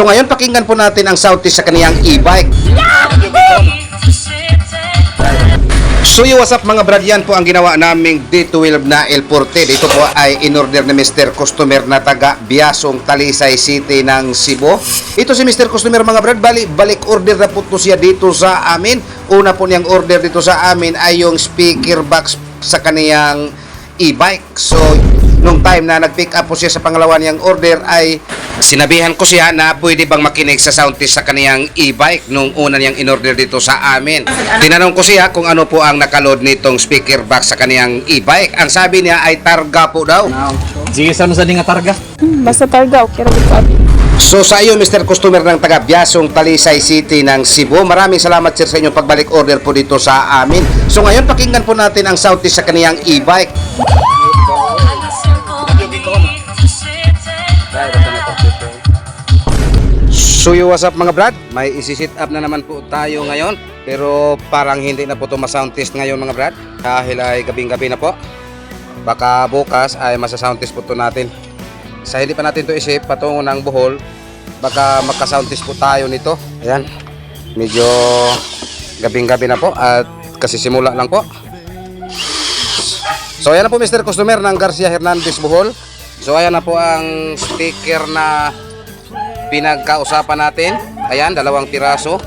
So ngayon pakinggan po natin ang Southeast sa kaniyang e-bike. So yo, what's up mga brad, yan po ang ginawa naming D12 na L40. Dito po ay in-order ni Mr. Customer na taga Biasong Talisay City ng Cebu. Ito si Mr. Customer mga brad, bali, balik order na po siya dito sa amin. Una po niyang order dito sa amin ay yung speaker box sa kaniyang e-bike. So, nung time na nag-pick up po siya sa pangalawa niyang order ay sinabihan ko siya na pwede bang makinig sa sound test sa kaniyang e-bike nung una niyang in-order dito sa amin. Tinanong ko siya kung ano po ang nakaload nitong speaker box sa kaniyang e-bike. Ang sabi niya ay targa po daw. Sige, saan sa nga targa? Hmm, Basta targa, okay gid ko. So sa iyo Mr. Customer ng taga Biasong Talisay City ng Cebu, maraming salamat sir sa inyong pagbalik order po dito sa amin. So ngayon pakinggan po natin ang sound test sa kaniyang e-bike. So yo, what's up mga brad? May isi-sit up na naman po tayo ngayon. Pero parang hindi na po ito ma-sound test ngayon mga brad. Dahil ay gabing-gabi na po. Baka bukas ay masa-sound test po ito natin. Sa hindi pa natin ito isip patungo ng buhol, baka magka-sound test po tayo nito. Ayan. Medyo gabing-gabi na po at kasi simula lang po. So ayan na po Mr. Customer ng Garcia Hernandez Bohol. So ayan na po ang sticker na pinagkausapan natin. Ayan, dalawang piraso.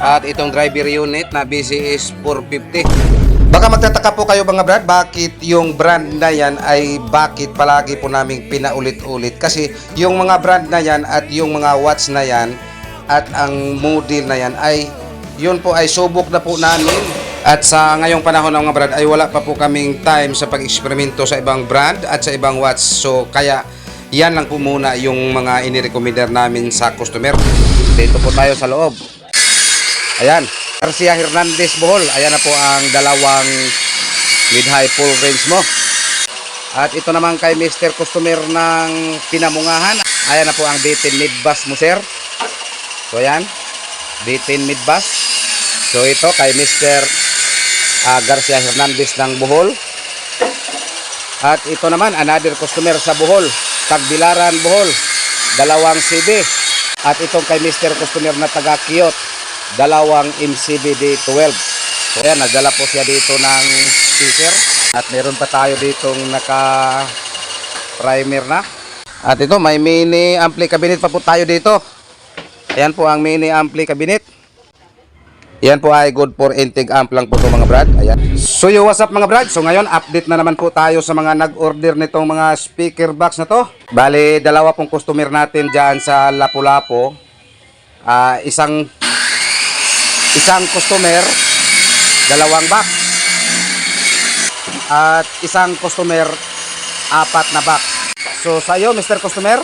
At itong driver unit na BCS 450. Baka magtataka po kayo mga brad, bakit yung brand na yan ay bakit palagi po naming pinaulit-ulit? Kasi yung mga brand na yan at yung mga watch na yan at ang model na yan ay yun po ay subok na po namin. At sa ngayong panahon ng mga brand ay wala pa po kaming time sa pag-eksperimento sa ibang brand at sa ibang watch. So kaya yan lang po muna yung mga inirekomendar namin sa customer. Dito po tayo sa loob. Ayan. Garcia Hernandez Bohol. Ayan na po ang dalawang mid-high full range mo. At ito naman kay Mr. Customer ng Pinamungahan. Ayan na po ang bitin mid-bass mo, sir. So, ayan. Bitin mid-bass. So, ito kay Mr. ah, Garcia Hernandez ng Bohol. At ito naman, another customer sa Bohol. Tagbilaran, Bohol. Dalawang CB. At itong kay Mr. Customer na taga Kiyot. Dalawang MCBD 12. So yan, nagdala po siya dito ng speaker. At meron pa tayo ditong naka primer na. At ito, may mini ampli cabinet pa po tayo dito. Ayan po ang mini ampli cabinet. Yan po ay good for intake amp lang po to mga brad. Ayan. So yo, what's up mga brad? So ngayon, update na naman po tayo sa mga nag-order nitong mga speaker box na to. Bali, dalawa pong customer natin dyan sa Lapu-Lapu. Ah, isang isang customer, dalawang box. At isang customer, apat na box. So sa iyo, Mr. Customer,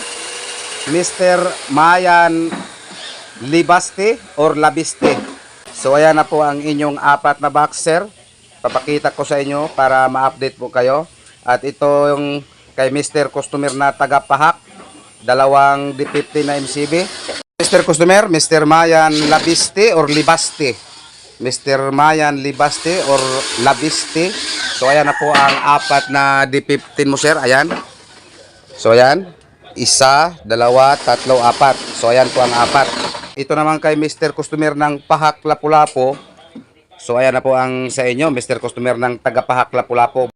Mr. Mayan Libaste or Labiste. So ayan na po ang inyong apat na boxer. Papakita ko sa inyo para ma-update po kayo. At ito yung kay Mr. Customer na taga-pahak. Dalawang D50 na MCB. Mr. Customer, Mr. Mayan Labiste or Libaste. Mr. Mayan Libaste or Labiste. So ayan na po ang apat na D15 mo sir. Ayan. So ayan. Isa, dalawa, tatlo, apat. So ayan po ang apat. Ito naman kay Mr. Customer ng Pahak Lapu-Lapu. So ayan na po ang sa inyo, Mr. Customer ng taga Lapu-Lapu.